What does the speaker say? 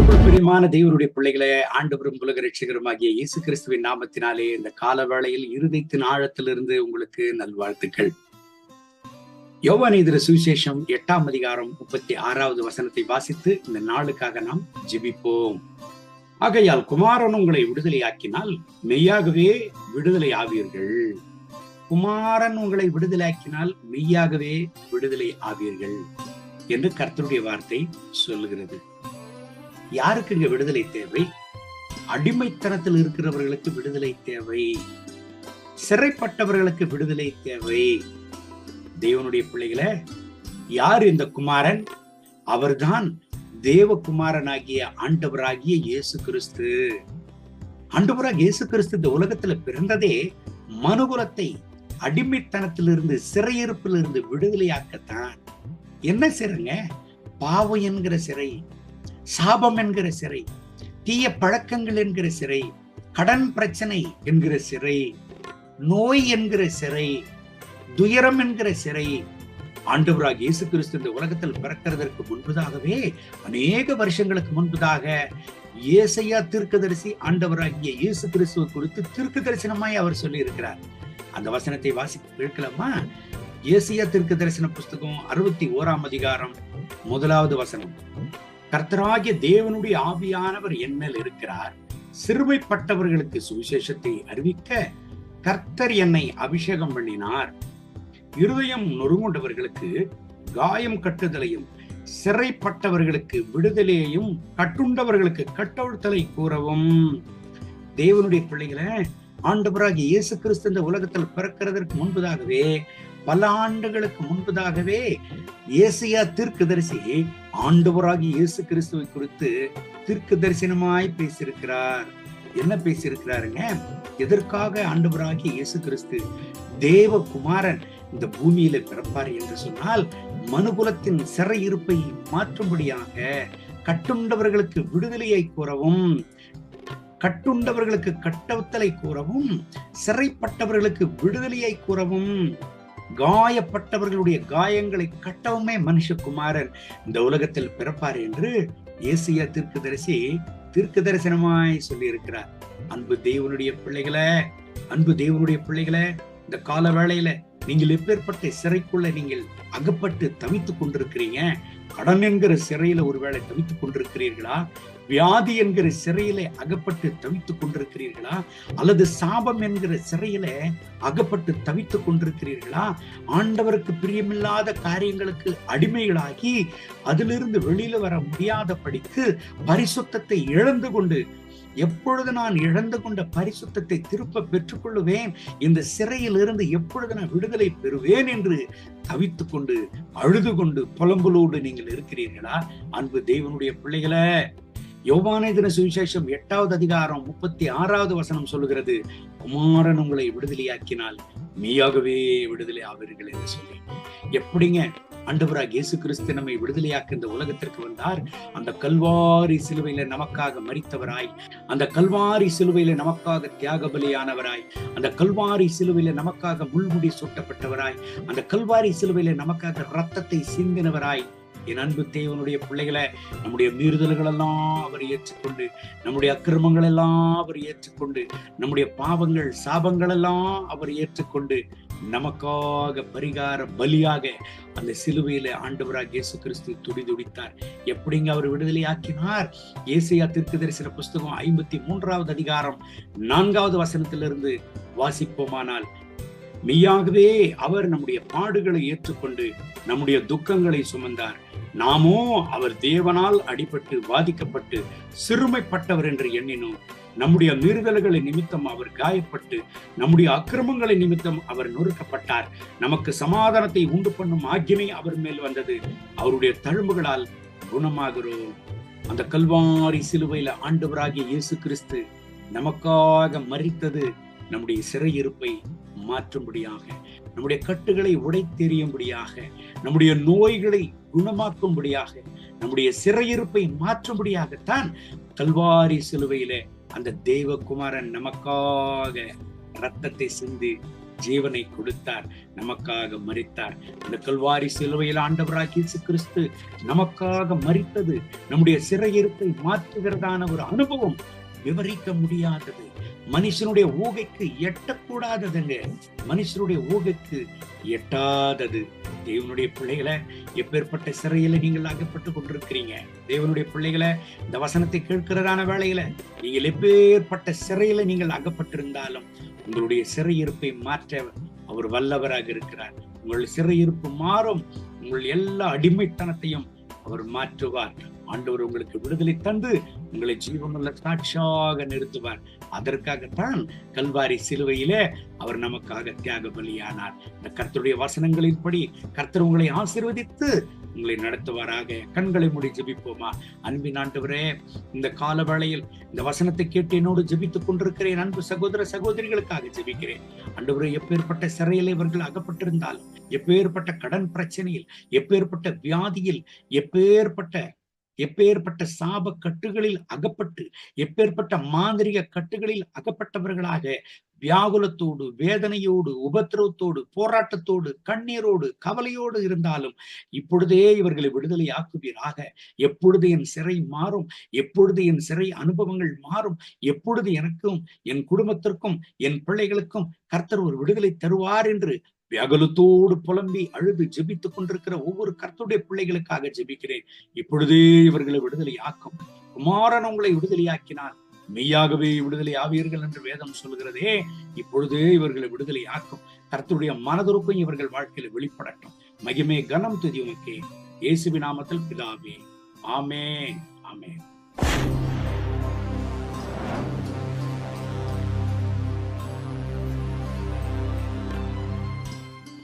கிறிஸ்துக்குள் பிரியமான தேவனுடைய பிள்ளைகளே ஆண்டவரும் உலக ரட்சகருமாகிய இயேசு கிறிஸ்துவின் நாமத்தினாலே இந்த கால வேளையில் இருதயத்தின் ஆழத்திலிருந்து உங்களுக்கு நல்வாழ்த்துக்கள். யோவான் சுவிசேஷம் எட்டாம் அதிகாரம் முப்பத்தி ஆறாவது வசனத்தை வாசித்து இந்த நாளுக்காக நாம் ஜெபிப்போம். ஆகையால் குமாரன் உங்களை விடுதலையாக்கினால் மெய்யாகவே விடுதலை ஆவீர்கள் குமாரன் உங்களை விடுதலையாக்கினால் மெய்யாகவே விடுதலை ஆவீர்கள் என்று கர்த்தருடைய வார்த்தை சொல்லுகிறது. யாருக்கு இங்க விடுதலை தேவை? அடிமைத்தனத்தில் இருக்கிறவர்களுக்கு விடுதலை தேவை. சிறைப்பட்டவர்களுக்கு விடுதலை தேவை. தேவனுடைய பிள்ளைகளை யார் இந்த குமாரன்? அவர்தான் தேவகுமாரனாகிய ஆண்டவராகிய இயேசு கிறிஸ்து. ஆண்டவராக இயேசு கிறிஸ்து இந்த உலகத்துல பிறந்ததே மனுகுலத்தை அடிமைத்தனத்திலிருந்து சிறையிருப்பிலிருந்து விடுதலையாக்கத்தான். என்ன சிறைங்க? பாவம் என்கிற சிறை. சாபம் என்கிற சிறை தீய பழக்கங்கள் என்கிற சிறை கடன் பிரச்சனை என்கிற சிறை நோய் என்கிற சிறை துயரம் என்கிற சிறை ஆண்டவராக இயேசு கிறிஸ்து இந்த உலகத்தில் பிறக்கிறதற்கு முன்பதாகவே அநேக வருஷங்களுக்கு முன்புதாக இயேசையா தீர்க்கதரிசி ஆண்டவராகிய இயேசு கிறிஸ்துவ குறித்து தீர்க்க தரிசனமாய் அவர் சொல்லி இருக்கிறார் அந்த வசனத்தை வாசித்து கேட்கலாமா? இயேசையா தீர்க்க தரிசன புஸ்தகம் அறுபத்தி ஓராம் அதிகாரம் முதலாவது வசனம். கர்த்தராகிய தேவனுடைய ஆவியானவர் என்மேல் இருக்கிறார். சிறுமைப்பட்டவர்களுக்கு சுவிசேஷத்தை அறிவிக்க கர்த்தர் என்னை அபிஷேகம் பண்ணினார். இருதயம் நொறுங்குண்டவர்களுக்கு காயம் கட்டுதலையும் சிறைப்பட்டவர்களுக்கு விடுதலையையும் கட்டுண்டவர்களுக்கு கட்டவிழ்த்தலை கூறவும். தேவனுடைய பிள்ளைகளை ஆண்டவராகிய இயேசு கிறிஸ்து இந்த உலகத்தில் பிறக்கிறதற்கு முன்பதாகவே பல ஆண்டுகளுக்கு முன்பதாகவே ஏசியா தீர்க்கதரிசி ஆண்டவராகிய இயேசு கிறிஸ்துவை குறித்து தீர்க்க தரிசனமாய் பேசியிருக்கிறார். என்ன பேசியிருக்கிறாருங்க? எதற்காக ஆண்டவராகிய இயேசு கிறிஸ்து தேவகுமாரன் இந்த பூமியில பிறப்பார் என்று சொன்னால் மனுகுலத்தின் சிறையிருப்பை மாற்றும்படியாக கட்டுண்டவர்களுக்கு விடுதலையை கூறவும் கட்டுண்டவர்களுக்கு கட்டவத்தலை கூறவும் சிறைப்பட்டவர்களுக்கு விடுதலையை கூறவும் காயப்பட்டவர்களுடைய காயங்களை கட்டவுமே மனுஷகுமாரன் இந்த உலகத்தில் பிறப்பார் என்று ஏசியா தீர்க்கதரிசி தீர்க்க தரிசனமாய் சொல்லி இருக்கிறார் அன்பு தேவனுடைய பிள்ளைகளை அன்பு தேவனுடைய பிள்ளைகளை இந்த கால வேளையில நீங்கள் எப்பேற்பட்ட சிறைக்குள்ள நீங்கள் அகப்பட்டு தவித்துக் கொண்டிருக்கிறீங்க? கடன் என்கிற சிறையில ஒருவேளை தவித்துக் கொண்டிருக்கிறீர்களா? வியாதி என்கிற சிறையில அகப்பட்டு தவித்துக் கொண்டிருக்கிறீர்களா? அல்லது சாபம் என்கிற சிறையில அகப்பட்டு தவித்துக் கொண்டிருக்கிறீர்களா? ஆண்டவருக்கு பிரியமில்லாத காரியங்களுக்கு அடிமைகளாகி அதிலிருந்து வெளியில வர முடியாதபடிக்கு பரிசுத்தத்தை இழந்து கொண்டு எப்பொழுது நான் இழந்து கொண்ட பரிசுத்தத்தை திருப்ப பெற்றுக்கொள்ளுவேன்? இந்த சிறையில் இருந்து எப்பொழுது நான் விடுதலை பெறுவேன் என்று தவித்துக் கொண்டு அழுது கொண்டு புலம்பலோடு நீங்கள் இருக்கிறீர்களா? அன்பு தேவனுடைய பிள்ளைகளை யோவான தின சுவிசேஷம் எட்டாவது அதிகாரம் முப்பத்தி ஆறாவது வசனம் சொல்லுகிறது குமாரன் உங்களை விடுதலையாக்கினால் நீயாகவே விடுதலை ஆவீர்கள் என்று சொல்லி எப்படிங்க? அண்டவராக இயேசு கிறிஸ்து நம்மை விடுதலையாக்க இந்த உலகத்திற்கு வந்தார். அந்த கல்வாரி சிலுவையில நமக்காக மறித்தவராய் அந்த கல்வாரி சிலுவையில நமக்காக தியாக பலியானவராய் அந்த கல்வாரி சிலுவையில நமக்காக முள்முடி சூட்டப்பட்டவராய் அந்த கல்வாரி சிலுவையில நமக்காக ரத்தத்தை சிந்தினவராய். என் அன்பு தேவனுடைய பிள்ளைகளை நம்முடைய மீறுதல்கள் எல்லாம் அவர் ஏற்றுக்கொண்டு நம்முடைய அக்கிரமங்கள் எல்லாம் அவர் ஏற்றுக்கொண்டு நம்முடைய பாவங்கள் சாபங்கள் எல்லாம் அவர் ஏற்றுக்கொண்டு நமக்காக பரிகார பலியாக அந்த சிலுவையில ஆண்டவராக இயேசு கிறிஸ்து துடி துடித்தார். எப்படிங்க அவர் விடுதலை ஆக்கினார் ஏசியா தரிசன புஸ்தகம் ஐம்பத்தி மூன்றாவது அதிகாரம் நான்காவது வசனத்திலிருந்து வாசிப்போமானால் மெய்யாகவே அவர் நம்முடைய பாடுகளை ஏற்றுக்கொண்டு நம்முடைய துக்கங்களை சுமந்தார். நாமோ அவர் தேவனால் அடிபட்டு பாதிக்கப்பட்டு சிறுமைப்பட்டவர் என்று எண்ணினோம். நம்முடைய மீறுதல்களை நிமித்தம் அவர் காயப்பட்டு நம்முடைய அக்கிரமங்களை நிமித்தம் அவர் நொறுக்கப்பட்டார். நமக்கு சமாதானத்தை உண்டு பண்ணும் ஆக்கினை அவர் மேல் வந்தது. அவருடைய தழும்புகளால் குணமாகிறோம். அந்த கல்வாரி சிலுவையில ஆண்டவராகிய இயேசு கிறிஸ்து நமக்காக மறித்தது நம்முடைய சிறையிருப்பை மாற்றும்படியாக நம்முடைய கட்டுகளை உடைத்தெறியும்படியாக நம்முடைய நோய்களை குணமாக்கும்படியாக நம்முடைய சிறையிருப்பை மாற்றும்படியாகத்தான் கல்வாரி சிலுவையில அந்த தேவகுமாரன் நமக்காக ரத்தத்தை சிந்தி ஜீவனை கொடுத்தார் நமக்காக மறித்தார் அந்த கல்வாரி சிலுவையில் ஆண்டவராக இயேசு கிறிஸ்து நமக்காக மறித்தது நம்முடைய சிறையிருப்பை மாற்றுகிறதான ஒரு அனுபவம் விவரிக்க முடியாதது. மனுஷனுடைய ஊகைக்கு எட்டக்கூடாததுங்க. மனுஷனுடைய ஊகைக்கு எட்டாதது. தேவனுடைய பிள்ளைகளை எப்பேற்பட்ட சிறையில நீங்கள் அகப்பட்டு கொண்டிருக்கிறீங்க? தேவனுடைய பிள்ளைகளை இந்த வசனத்தை கேட்கிறதான வேலையில நீங்கள் எப்பேற்பட்ட சிறையில நீங்கள் அகப்பட்டிருந்தாலும் உங்களுடைய சிறையிருப்பை மாற்ற அவர் வல்லவராக இருக்கிறார். உங்கள் சிறையிருப்பு மாறும். உங்கள் எல்லா அடிமைத்தனத்தையும் அவர் மாற்றுவார். ஆண்டவர் உங்களுக்கு விடுதலை தந்து உங்களை ஜீவனுள்ள சாட்சியாக நிறுத்துவார். அதற்காகத்தான் கல்வாரி சிலுவையிலே அவர் நமக்காக தியாக பலியானார். இந்த கர்த்தருடைய வசனங்களின்படி கர்த்தர் உங்களை ஆசீர்வதித்து உங்களை நடத்துவாராக. கண்களை மூடி ஜெபிப்போமா? அன்பின் ஆண்டவரே இந்த கால வேளையில் இந்த வசனத்தை கேட்டு என்னோடு ஜெபித்துக் கொண்டிருக்கிறேன். அன்பு சகோதர சகோதரிகளுக்காக ஜெபிக்கிறேன். ஆண்டவரே எப்பேற்பட்ட சிறையில் இவர்கள் அகப்பட்டிருந்தாலும் எப்பேற்பட்ட கடன் பிரச்சனையில் எப்பேற்பட்ட வியாதியில் எப்பேற்பட்ட எப்பேற்பட்ட சாப கட்டுகளில் அகப்பட்டு எப்பேற்பட்ட மாந்திரிக கட்டுகளில் அகப்பட்டவர்களாக வியாகுலத்தோடு வேதனையோடு உபத்திரவத்தோடு போராட்டத்தோடு கண்ணீரோடு கவலையோடு இருந்தாலும் இப்பொழுதே இவர்களை விடுதலை ஆக்குவீராக. எப்பொழுது என் சிறை மாறும் எப்பொழுது என் சிறை அனுபவங்கள் மாறும் எப்பொழுது எனக்கும் என் குடும்பத்திற்கும் என் பிள்ளைகளுக்கும் கர்த்தர் ஒரு விடுதலை தருவார் என்று வியாகுலத்தோடு புலம்பி அழுது ஜெபித்துக் கொண்டிருக்கிற ஒவ்வொரு கர்த்துடைய பிள்ளைகளுக்காக ஜெபிக்கிறேன். இப்பொழுதே இவர்களை விடுதலை ஆக்கும் குமாரன் உங்களை விடுதலையாக்கினார். மெய்யாகவே விடுதலை ஆவீர்கள் என்று வேதம் சொல்கிறதே இப்பொழுதே இவர்களை விடுதலை ஆக்கும் கர்த்தருடைய மனதுருக்கும் இவர்கள் வாழ்க்கையில வெளிப்படட்டும். மகிமே கனம் துதி உமக்கே. இயேசுவி நாமத்தில் பிதாவே. ஆமே ஆமே